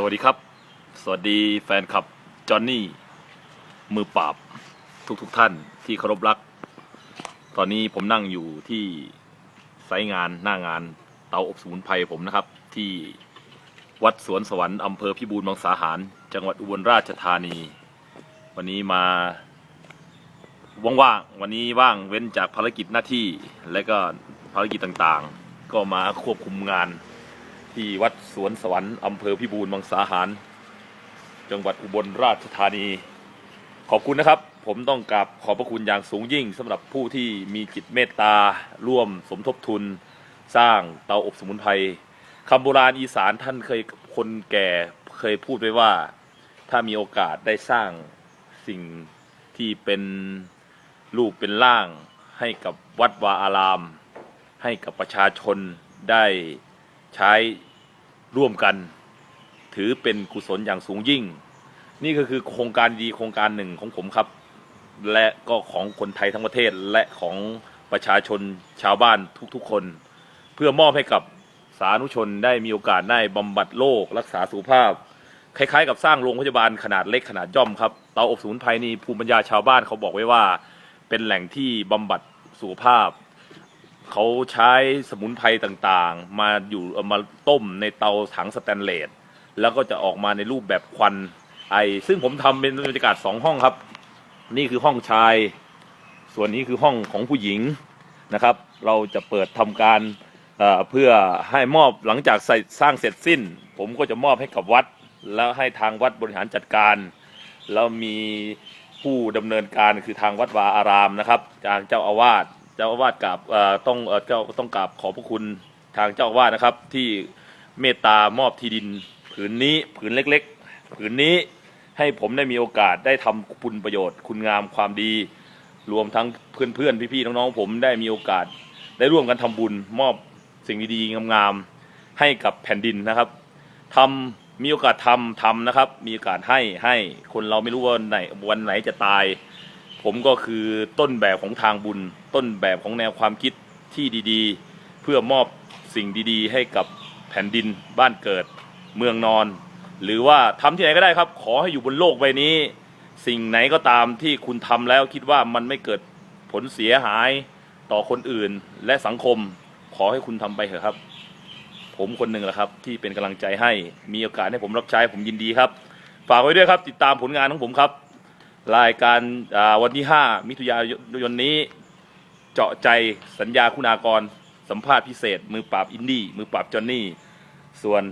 สวัสดีครับ สวัสดีแฟนคลับจอห์นนี่มือปราบทุกทุกท่านที่เคารพรัก ตอนนี้ผมนั่งอยู่ที่ไซต์งานหน้างานเตาอบสมุนไพรผมนะครับ ที่วัดสวนสวรรค์อำเภอพิบูลมังสาหาร จังหวัดอุบลราชธานี วันนี้มาว่างๆวันนี้ว่างเว้นจากภารกิจหน้าที่และก็ภารกิจต่างๆ ก็มาควบคุมงานที่วัด วนสวรรค์อำเภอพิบูลมังสาหาร จังหวัดอุบลราชธานี ขอบคุณนะครับ ผมต้องกราบขอบพระคุณอย่างสูงยิ่งสำหรับผู้ที่มีจิตเมตตา ร่วมสมทบทุน สร้างเตาอบสมุนไพรคำโบราณอีสานท่านเคยคนแก่เคยพูดไว้ว่า ถ้ามีโอกาสได้สร้างสิ่งที่เป็นรูปเป็นร่าง ให้กับวัดวาอาราม ให้กับประชาชนได้ใช้ ร่วมกัน ถือเป็นกุศลอย่างสูงยิ่ง นี่ก็คือโครงการดีโครงการหนึ่งของผมครับ และก็ของคนไทยทั้งประเทศและของประชาชนชาวบ้านทุกๆคน เพื่อมอบให้กับสาธุชนได้มีโอกาสได้บำบัดโรครักษาสุขภาพ คล้ายๆ กับสร้างโรงพยาบาลขนาดเล็กขนาดย่อมครับเตาอบสมุนไพรนี่ภูมิปัญญาชาวบ้านเขาบอกไว้ว่า เป็นแหล่งที่บำบัดสุขภาพ เขาใช้สมุนไพรต่างๆ มาอยู่เอามาต้มในเตาถังสแตนเลสแล้วก็จะออกมาในรูปแบบควันไอ ซึ่งผมทำเป็นบรรยากาศสองห้องครับ นี่คือห้องชาย ส่วนนี้คือห้องของผู้หญิงนะครับ เราจะเปิดทำการเอ่อเพื่อให้มอบหลังจากใส่สร้างเสร็จสิ้น ผมก็จะมอบให้กับวัด แล้วให้ทางวัดบริหารจัดการ แล้วมีผู้ดำเนินการคือทางวัดวาอารามนะครับทางเจ้าอาวาส เจ้าอาวาสกับต้องเจ้าต้องกราบขอบพระคุณทางเจ้าอาวาสนะครับ ที่เมตตามอบที่ดินผืนนี้ผืนเล็กๆ ผืนนี้ให้ผมได้มีโอกาสได้ทำคุณประโยชน์ คุณงามความดี รวมทั้งเพื่อนๆพี่ๆน้องๆผมได้มีโอกาส ได้ร่วมกันทำบุญมอบสิ่งดีๆงามๆให้กับแผ่นดินนะครับทำมีโอกาสทำทำนะครับ มีโอกาสให้ให้คนเราไม่รู้ว่าไหนวันไหนจะตาย ผมก็คือต้นแบบของทางบุญ ต้นแบบของแนวความคิดที่ดีๆ เพื่อมอบสิ่งดีๆ ให้กับแผ่นดินบ้านเกิดเมืองนอน หรือว่าทำที่ไหนก็ได้ครับ ขอให้อยู่บนโลกใบนี้ สิ่งไหนก็ตามที่คุณทำแล้วคิดว่ามันไม่เกิดผลเสียหายต่อคนอื่นและสังคม ขอให้คุณทำไปเถอะครับ ผมคนหนึ่งแหละครับ ที่เป็นกำลังใจให้มีโอกาสให้ผมรับใช้ผมยินดีครับ ฝากไว้ด้วยครับ ติดตามผลงานของผมครับ รายการวันที่ 5 มิถุนายนนี้ เจาะใจสัญญาคุณากร สัมภาษณ์พิเศษ มือปราบอินดี้มือปราบจอนนี่ ส่วน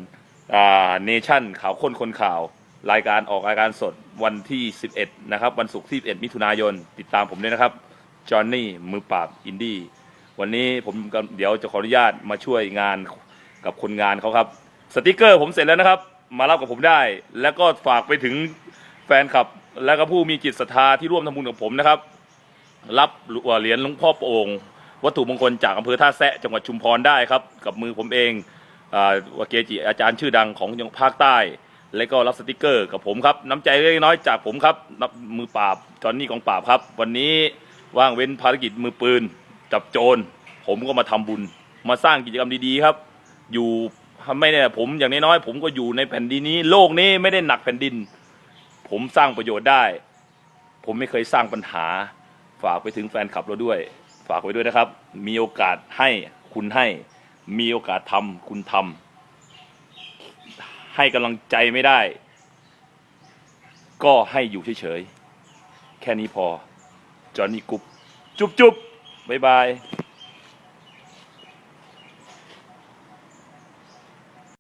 เนชั่นข่าวค้นคนข่าว รายการออกรายการสดวันที่ 11 นะครับ วันศุกร์ที่ 11 มิถุนายน ติดตามผมด้วยนะครับจอนนี่มือปราบอินดี้วันนี้ผมเดี๋ยวจะขออนุญาตมาช่วยงานกับคนงานเขาครับ สติกเกอร์ผมเสร็จแล้วนะครับ มารับกับผมได้ แล้วก็ฝากไปถึง แฟนคลับและก็ผู้มีจิตศรัทธาที่ร่วมทำบุญกับผมนะครับ รับเหรียญหลวงพ่อโป่งวัตถุมงคลจากอำเภอท่าแซะจังหวัดชุมพรได้ครับ กับมือผมเองอาวเกจิอาจารย์ชื่อดังของภาคใต้ และก็รับสติกเกอร์กับผมครับ น้ำใจเล็กน้อยจากผมครับนับมือปราบจอนนี่กองปราบครับ วันนี้ว่างเว้นภารกิจมือปืน จับโจร ผมก็มาทำบุญ มาสร้างกิจกรรมดีๆครับ อยู่ไม่เนี่ยผมอย่างน้อยๆผมก็อยู่ในแผ่นดินนี้ โลกนี้ไม่ได้หนักแผ่นดิน ผมสร้างประโยชน์ได้ ผมไม่เคยสร้างปัญหา ฝากไปถึงแฟนคลับเราด้วย ฝากไว้ด้วยนะครับ มีโอกาสให้คุณให้ มีโอกาสทำคุณทำให้กำลังใจไม่ได้ ก็ให้อยู่เฉยๆ แค่นี้พอ จอห์นนี่กุ๊บจุ๊บจุ๊บบ๊ายบาย